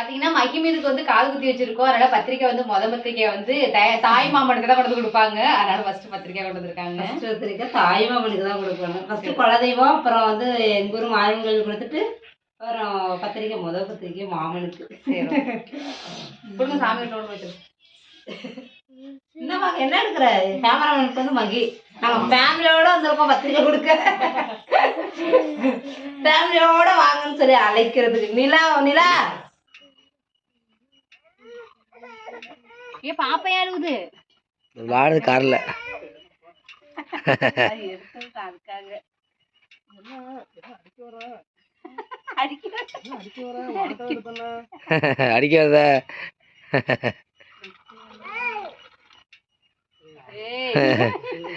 பாத்தீங்கன்னா மகிமீதுக்கு வந்து காது குத்தி வச்சிருக்கோம். அதனால பத்திரிக்கை வந்து முத பத்திரிக்கை வந்து தாய் மாமனுக்கு தான் கொண்டு கொடுப்பாங்க. அதனால ஃபர்ஸ்ட் பத்திரிக்கை கொண்டு வந்திருக்காங்க. ஃபர்ஸ்ட் ஒருத்தருக்கு தாய்மாமனுக்கு தான் கொடுக்கணும் ஃபர்ஸ்ட் குலதெய்வம் அப்புறம் வந்து எங்க ஊர் மாமன்கள் கொடுத்துட்டு அப்புறம் பத்திரிக்கை முத பத்திரிக்கை மாமனுக்கு கொடுங்க சாமி கொண்டு வச்சிருக்கோம் என்னம்மா என்ன எடுக்கிற? கேமராமேனுக்கு வந்து மகி. நாங்க ஃபேமிலியோட வந்திருக்கோம் பத்திரிக்கை கொடுக்க. ஃபேமிலியோட வாங்கன்னு சொல்லி அழைக்கிறதுக்கு. நிலா நிலா! ஏ பாப்பா அழுகுது வாடுது காரில்.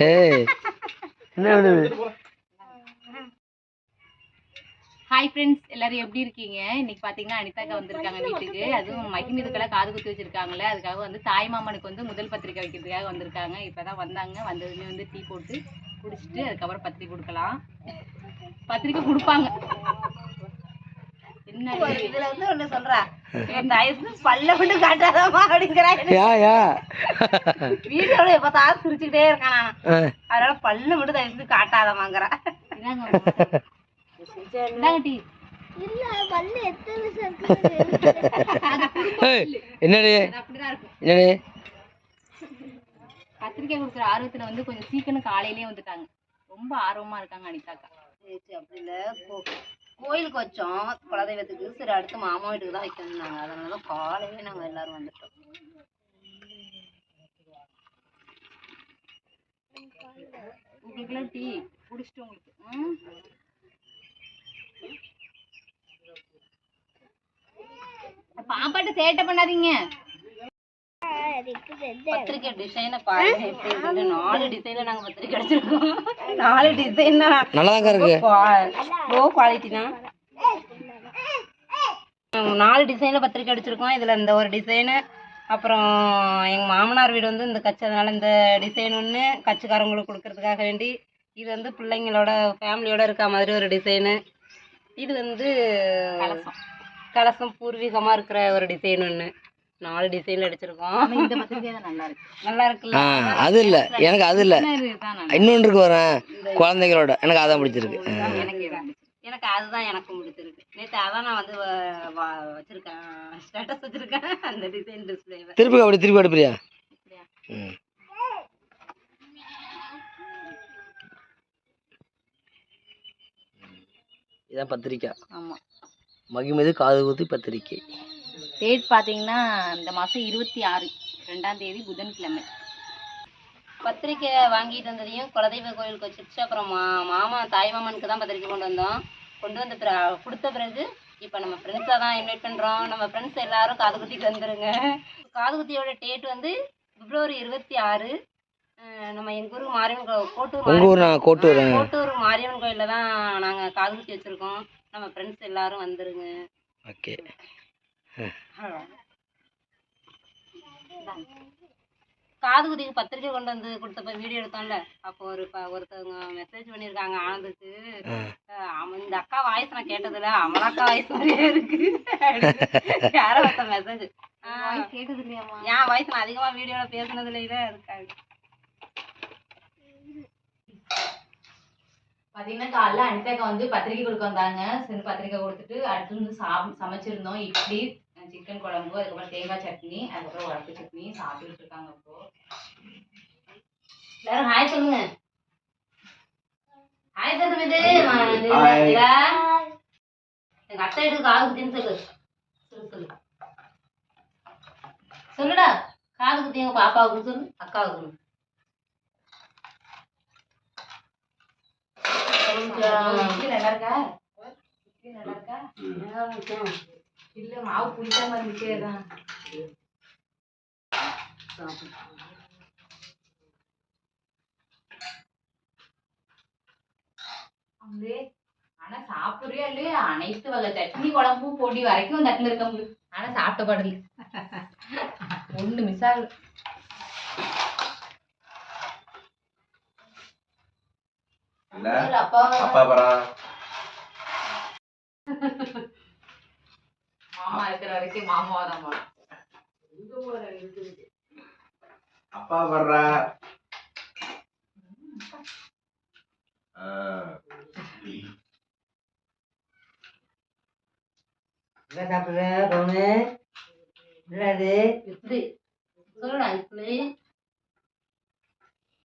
ஏய். என்ன பண்ணுது ஹாய் ஃப்ரெண்ட்ஸ் எல்லாரும் எப்படி இருக்கீங்க? இன்னைக்கு பாத்தீங்கன்னா அனிதாக்கா வந்திருக்காங்க வீட்டுக்கு. அதுவும் மகிமீதுக்கெல்லாம் காது குத்தி வச்சிருக்காங்களே அதுக்காக வந்து தாய் மாமனுக்கு வந்து முதல் பத்திரிக்கை வைக்கிறதுக்காக வந்திருக்காங்க. இப்பதான் வந்தாங்க. வந்ததுமே வந்து டீ போட்டு குடிச்சிட்டு அதுக்கப்புறம் பத்திரிக்கை கொடுக்கலாம். பத்திரிக்கை கொடுப்பாங்க. என்ன இது? இதுல வந்து ஒண்ணு சொல்றா. இந்த ஐஸ் பல்ல விட்டு காட்டாதமா அப்படிங்கிறாங்க வீட்டோட எப்ப தான் சிரிச்சுக்கிட்டே இருக்கான். அதனால பல்ல விட்டு தயவு காட்டாதமாங்கிறா என்னடி? அது அப்படிதான் இருக்கும். என்னடி? பத்திரிக்கை கொடுக்குற ஆர்வத்துல வந்து கொஞ்சம் சீக்கிரம் காலையிலேயே வந்துட்டாங்க. ரொம்ப ஆர்வமா இருக்காங்க அனிதாக்கா. சரி, சரி, அப்படி இல்ல. கோ- கோயிலுக்கு வச்சோம். குலதெய்வத்துக்கு. சரி அடுத்து மாமா வீட்டுக்கு தான் வைக்கணும்னாங்க அதனால காலையிலே நாங்க எல்லாரும் வந்துட்டோம். உங்களுக்குலாம் டீ குடிச்சிட்டு உங்களுக்கு. பாப்பாட்ட சேட்டை பண்ணாதீங்க. பத்திரிக்கை டிசைனை பாருங்க எப்படி இருக்குன்னு. நாலு டிசைன்ல நாங்க பத்திரிக்கை அடிச்சிருக்கோம் நாலு டிசைன் நல்லாதாங்க இருக்கு. லோ குவாலிட்டினா நாலு டிசைன்ல பத்திரிக்கை அடிச்சிருக்கோம் இதுல இந்த ஒரு டிசைனு அப்புறம் எங்க மாமனார் வீடு வந்து இந்த கட்சி அதனால இந்த டிசைன் ஒன்று கட்சிக்காரங்களுக்கு கொடுக்கறதுக்காக வேண்டி இது வந்து பிள்ளைங்களோட ஃபேமிலியோட இருக்க மாதிரி ஒரு டிசைனு இது வந்து கலசம். கலசம் பூர்வீகமா இருக்கிற ஒரு டிசைன் ஒன்று நாலு டிசைன்ல அடிச்சிருக்கோம். ஆனா இந்த பத்திரிக்கை தான் நல்லா இருக்கு. நல்லா இருக்குல்ல? ஆ அது இல்லை. எனக்கு அது இல்லை. சின்ன இதுதான் நல்லா இன்னொன்று இருக்கு வரேன் குழந்தைங்களோட எனக்கு அதான் பிடிச்சிருக்கு. எனக்கு அதுதான் எனக்கும் பிடிச்சிருக்கு. நேற்று அதான் நான் வந்து வச்சிருக்கேன். ஸ்டேட்டஸ் வச்சிருக்கேன். அந்த டிசைன் டிஸ்பிளேவை திருப்பி அப்படி திருப்பி அப்படியா? ம். இதான் பத்திரிக்கை. ஆமா. மகிமது காதுகுத்து பத்திரிகை பத்திரிக்கை. டேட் பார்த்தீங்கன்னா இந்த மாதம் இருபத்தி ஆறு ரெண்டாம் தேதி புதன்கிழமை. பத்திரிக்கை வாங்கிட்டு வந்ததையும் குலதெய்வ கோயிலுக்கு வச்சிருச்சு. அப்புறம் மா மாமா தாய் மாமனுக்கு தான் பத்திரிக்கை கொண்டு வந்தோம். கொண்டு வந்த பிற கொடுத்த பிறகு இப்போ நம்ம ஃப்ரெண்ட்ஸாக தான் இன்வைட் பண்ணுறோம் நம்ம ஃப்ரெண்ட்ஸ் எல்லாரும் காது குத்திட்டு வந்துருங்க. காது குத்தியோட டேட் வந்து பிப்ரவரி இருபத்தி ஆறு நம்ம எங்கள் ஊருக்கு மாரியம்மன் கோ- கோட்டூர் உங்கள் ஊர் நான் கோட்டூர் மாரியம்மன் கோட்டூர் மாரியம்மன் கோயிலில் தான் நாங்கள் காது குத்தி வச்சுருக்கோம். நம்ம ஃப்ரெண்ட்ஸ் எல்லாரும் வந்துருங்க. ஓகே. காது குத்திக்கு பத்திரிக்கை கொண்டு வந்து கொடுத்தப்ப வீடியோ எடுத்தோம்ல அப்போ ஒரு ப- ஒருத்தவங்க மெசேஜ் பண்ணியிருக்காங்க ஆனந்துக்கு. ஆ. அஹ் அவன் இந்த அக்கா வாய்ஸ் நான் கேட்டதில்ல அமலாக்கா வாய்ஸ் மாதிரியே இருக்கு. அப்படின்னு யாரோ ஒருத்த மெசேஜ் கேட்டது இல்லையாமா என் வாய்ஸ் நான் அதிகமா வீடியோல பேசுனது இல்லையில இருக்காது பாத்தீங்கன்னா காலைல அனிதாக்கா வந்து பத்திரிக்கை கொடுக்க வந்தாங்க. சரி பத்திரிக்கை கொடுத்துட்டு அடுத்து வந்து சாப் சமைச்சிருந்தோம். இட்லி சிக்கன் குழம்பு அதுக்கப்புறம் தேங்காய் சட்னி அதுக்கப்புறம் உடப்பு சட்னி சாப்பிட்டுட்டு இருக்காங்க இப்போ. எல்லாரும் ஹாய் சொல்லுங்க. ஹாய் சொல்லுங்க இது எங்க அத்தை எடுத்து காது குத்தின்னு சொல்லு. சொல்லு சொல்லு. சொல்லுடா. காது குத்தி எங்க பாப்பாவுக்கு சொல்லு அக்காவுக்கு சொல்லு. இட்லி நல்லா இருக்கா? இட்லி நல்லா இருக்கா? இல்ல மாவு புளிக்காம இருந்துச்சே தான் ஆனா சாப்பிடுறியா இல்லையா? அனைத்து வகை சட்னி குழம்பு பொடி வரைக்கும் தட்டுல இருக்க முடியும். ஆனா சாப்பிட்ட பாடல ஒண்ணு மிஸ் ஆகல. அப்பா அப்பா பரா மாமா இருக்கிற வரைக்கும் மாமாவா தான் போலாம் அப்பா வர்றா. ஆ. என்ன சாப்பிடுற பவுனு என்னது சொல்லுடா